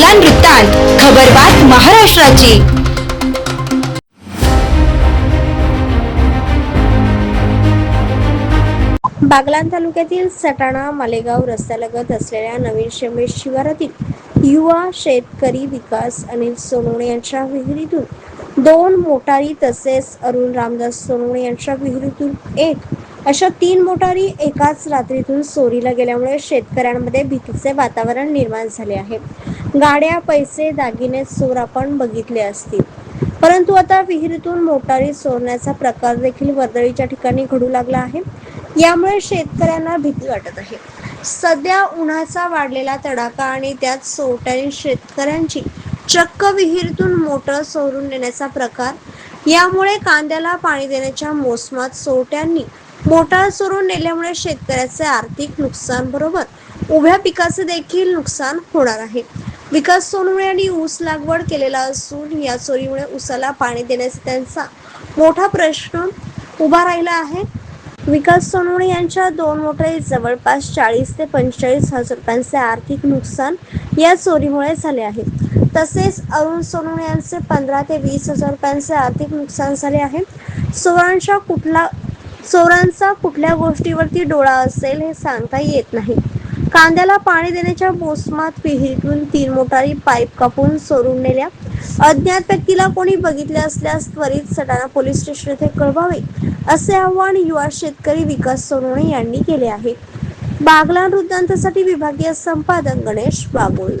बागलान वृत्तांत खबरबात महाराष्ट्राची. बागलाण तालुक्यातील सटाणा मालेगाव रस्त्यालगत असलेल्या नवीन शेमेश शिवारातील युवा शेतकरी विकास अनिल सोनवणे यांच्या विहिरीतून दोन मोटारी तसेच अरुण रामदास सोनवणे यांच्या विहिरीतून एक अशा तीन मोटारी एकाच रात्रीतून चोरीला गेल्यामुळे शेतकऱ्यांमध्ये भीतीचे वातावरण निर्माण झाले आहे. गाड्या पैसे दागिने चोर आपण बघितले असतील. परंतु आता विहिरीतून मोटारी चोरण्याचा प्रकार देखील वर्दळीच्या ठिकाणी घडू लागला आहे. यामुळे शेतकऱ्यांना भीती वाटत आहे. सध्या उन्हाचा वाढलेला तडाखा आणि त्यात सोट्याने शेतकऱ्यांची चक्क विहिरीतून मोटर चोरून नेण्याचा प्रकार यामुळे कांद्याला पाणी देण्याच्या मोसमात सोट्यांनी मोटार चोरून नेल्यामुळे शेतकऱ्याचे आर्थिक नुकसान बरोबर उभ्या पिकाचे देखील नुकसान होणार आहे. विकास सोनवणे यांनी ऊस लागवड केलेला असून या चोरीमुळे ऊसाला पाणी देण्याचा त्यांचा मोठा प्रश्न उभा राहिला आहे. विकास सोनवणे यांच्या दोन मोटारी जवळपास चाळीस ते पंचेचाळीस हजार रुपयांचे आर्थिक नुकसान या चोरीमुळे झाले आहे. तसेच अरुण सोनवणे यांचे पंधरा ते वीस हजार रुपयांचे आर्थिक नुकसान झाले आहे. चोरांच्या कुठला चोरांचा कुठल्या गोष्टीवरती डोळा असेल हे सांगता येत नाही. कांद्याला पाणी देण्याच्या मोसमात विहिरीतून तीन मोटारी पाईप कापून चोरून नेल्या. अज्ञात व्यक्तीला कोणी बघितले असल्यास त्वरित सटाणा पोलीस स्टेशन येथे कळवावे असे आवाहन युवा शेतकरी विकास सोनवणे यांनी केले आहे. बागलान वृत्तांतासाठी विभागीय संपादक गणेश बागुल.